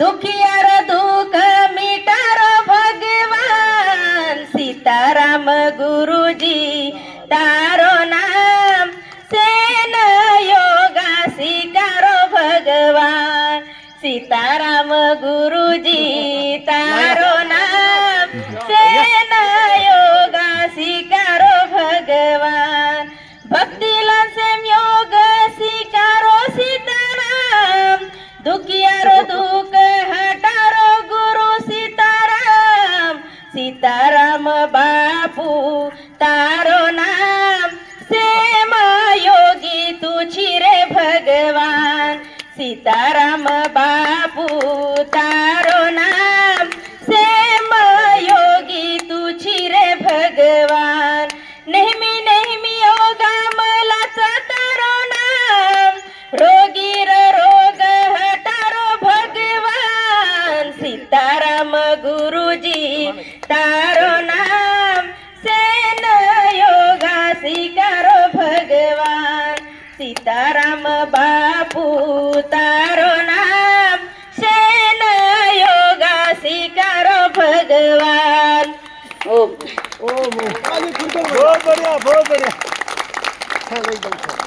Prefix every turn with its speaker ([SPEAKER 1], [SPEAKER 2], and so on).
[SPEAKER 1] દુખિયાર દુઃખ મીટારો ભગવાન. સીતારામ ગુરુજી, તારો નામ સેન યોગા સ્વીકારો ભગવાન. સીતારામ ગુરુજી, તારો નામ સેન યોગા સ્વીકારો ભગવાન. ભક્તિ લસેમ યોગ સ્વીકારો સીતારામ. દુખિયારો દુઃખ સીતારામ બાપુ, તારો નામ સેમ યોગી તું છીરે ભગવાન. સીતારામ બાપુ, તારો નામ સેમ યોગી તું છીરે ભગવાન. નેહમી નેહમી યોગામલા તારો નામ રોગી રોગ હટારો ભગવાન. સીતારામ ગુરુજી તારો નામ સેન યોગા સ્વીકારો ભગવાન. સીતારામ બાપુ તારો નામ સેન યોગા સ્વીકારો ભગવાન. ઓમ.
[SPEAKER 2] ઓમ બહુ બઢિયા બહુ બઢિયા.